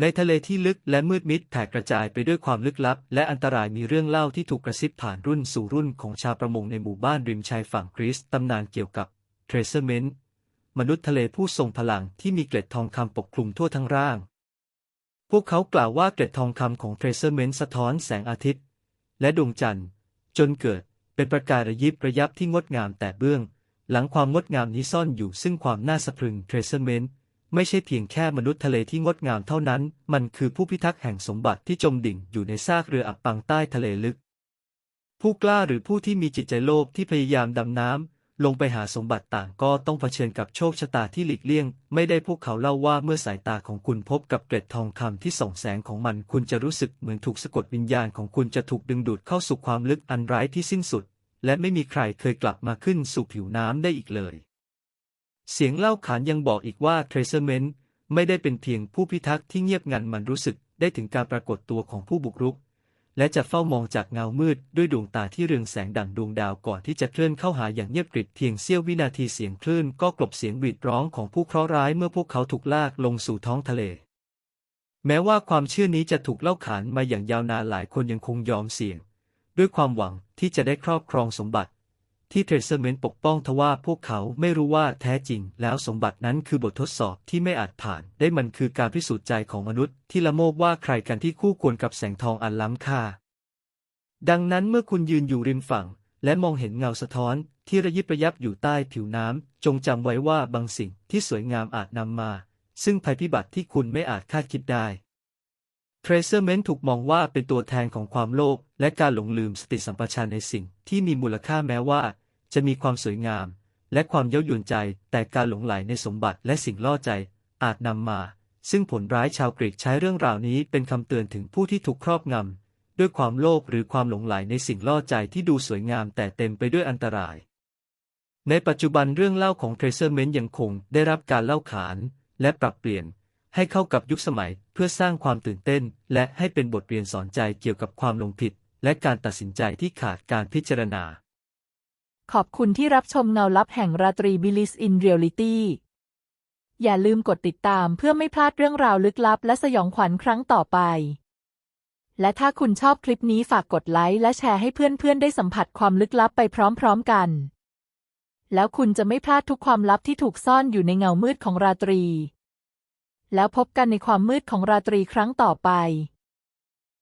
ในทะเลที่ลึกและมืดมิดแผ่กระจายไปด้วยความลึกลับ และอันตรายมีเรื่องเล่าที่ถูกกระซิบผ่านรุ่นสู่รุ่นของชาวประมงในหมู่บ้านริมชายฝั่งกรีซตำนานเกี่ยวกับเทรเซอร์เมนต์มนุษย์ทะเลผู้ทรงพลังที่มีเกล็ดทองคำปกคลุมทั่วทั้งร่าง พวกเขากล่าวว่าเกล็ดทองคำของเทรเซอร์เมนต์สะท้อนแสงอาทิตย์ และดวงจันทร์ จนเกิดเป็นประกายระยิบระยับที่งดงามแต่เบื้อง หลังความงดงามนี้ซ่อนอยู่ซึ่งความน่าสะพรึงเทรเซอร์เมนต์ ไม่ใช่เพียงแค่มนุษย์ทะเลที่งดงามเท่านั้น มันคือผู้พิทักษ์แห่งสมบัติที่จมดิ่งอยู่ในซากเรืออับปังใต้ทะเลลึก ผู้กล้าหรือผู้ที่มีจิตใจโลภที่พยายามดำน้ำลงไปหาสมบัติต่างก็ต้องเผชิญกับโชคชะตาที่หลีกเลี่ยง ไม่ได้พวกเขาเล่าว่าเมื่อสายตาของคุณพบกับเกล็ดทองคำที่ส่องแสงของมัน คุณจะรู้สึกเหมือนถูกสะกดวิญญาณของคุณจะถูกดึงดูดเข้าสู่ความลึกอันร้ายที่สิ้นสุด และไม่มีใครเคยกลับมาขึ้นสู่ผิวน้ำได้อีกเลย เสียงเล่าขานยังบอกอีกว่าเทรเซอร์เมนต์ไม่ได้เป็นเพียงผู้พิทักษ์ที่เงียบงันมันรู้สึกได้ถึงการปรากฏตัวของผู้บุกรุก และจะเฝ้ามองจากเงามืดด้วยดวงตาที่เรืองแสงดั่งดวงดาวก่อนที่จะเคลื่อนเข้าหาอย่างเงียบกริบเพียงเสี้ยววินาทีเสียงคลื่นก็กลบเสียงหวีดร้องของผู้เคราะห์ร้ายเมื่อพวกเขาถูกลากลงสู่ท้องทะเล แม้ว่าความเชื่อนี้จะถูกเล่าขานมาอย่างยาวนานหลายคนยังคงยอมเสี่ยง ด้วยความหวังที่จะได้ครอบครองสมบัติ ที่เทรเซอร์เมนต์ปกป้องทว่าพวกเขาไม่รู้ว่าแท้จริง แล้วสมบัตินั้นคือบททดสอบที่ไม่อาจผ่าน ได้มันคือการพิสูจน์ใจของมนุษย์ ที่ละโมบว่าใครกันที่คู่ควรกับแสงทองอันล้ำค่า ดังนั้นเมื่อคุณยืนอยู่ริมฝั่ง และมองเห็นเงาสะท้อน ที่ระยิบระยับอยู่ใต้ผิวน้ำจงจำไว้ว่าบางสิ่งที่สวยงามอาจนำมา ซึ่งภัยพิบัติที่คุณไม่อาจคาดคิดได้เทรเซอร์เมนต์ถูกมองว่าเป็นตัวแทนของความโลภและการหลงลืมสติสัมปชัญญะในสิ่งที่มีมูลค่าแม้ว่า จะมีความสวยงาม และความเย้ายวนใจ แต่การหลงไหลในสมบัติและสิ่งล่อใจ อาจนำมา ซึ่งผลร้ายชาวกรีกใช้เรื่องราวนี้เป็นคำเตือนถึงผู้ที่ถูกครอบงำด้วยความโลภหรือความหลงไหลในสิ่งล่อใจที่ดูสวยงามแต่เต็มไปด้วยอันตราย ในปัจจุบันเรื่องเล่าของเทรเซอร์เมนต์ยังคงได้รับการเล่าขาน และปรับเปลี่ยนให้เข้ากับยุคสมัยเพื่อสร้างความตื่นเต้น และให้เป็นบทเรียนสอนใจเกี่ยวกับความลงผิด และการตัดสินใจที่ขาดการพิจารณา ขอบคุณที่รับชมเงาลับแห่งราตรีบิลิสอินเรียลิตี้อย่าลืมกดติดตามเพื่อไม่พลาดเรื่องราวลึกลับและสยองขวัญครั้งต่อไป และถ้าคุณชอบคลิปนี้ฝากกดไลค์และแชร์ให้เพื่อนๆ ได้สัมผัสความลึกลับไปพร้อมๆกัน แล้วคุณจะไม่พลาดทุกความลับที่ถูกซ่อนอยู่ในเงามืดของราตรี แล้วพบกันในความมืดของราตรีครั้งต่อไป